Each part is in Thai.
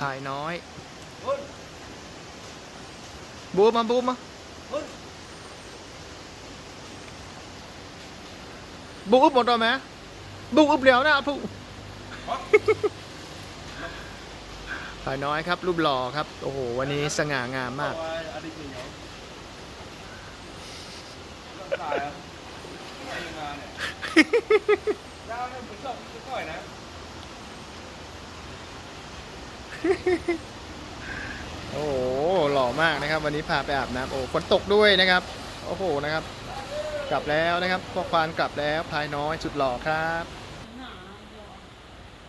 พายน้อยคุณบูมมาบูมมาคุณบูอึบหมดแล้วไหมบูอึบเหลียวนะผู้พายน้อยครับ รูปหล่อครับ โอ้โห วันนี้สง่างามมากอดีตเหนียวร่างกายอะไม่ทำงานเนี่ยดาวเนี่ยผมชอบไม่ค่อยนะ โอ้โหหล่อมากนะครับ วันนี้พาไปอาบน้ำโอ้ฝนตกด้วยนะครับ โอ้โหนะครับ กลับแล้วนะครับพ่อควานกลับแล้วพายน้อยสุดหล่อครับ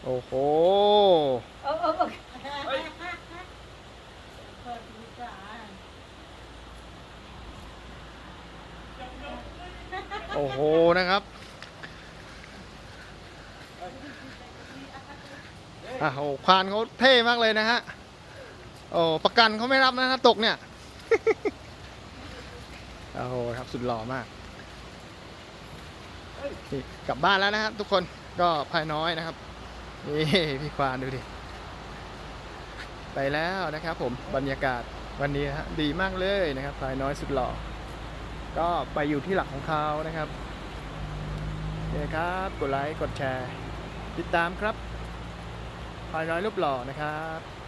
โอ้โห เออเออเออโอ้โหนะครับ อะโอ้ควานเขาเท่มากเลยนะฮะโอ้ประกันเขาไม่รับนะถ้าตกเนี่ยโอ้โหครับสุดหล่อมากนี่กลับบ้านแล้วนะครับทุกคนก็พายน้อยนะครับนี่พี่ควานดูดิ ไปแล้วนะครับผมบรรยากาศวันนี้ฮะดีมากเลยนะครับพายน้อยสุดหล่อก็ไปอยู่ที่หลักของเขานะครับโอเคครับ กดไลค์ กดแชร์ ติดตามครับ พายน้อยรูปหล่อนะครับ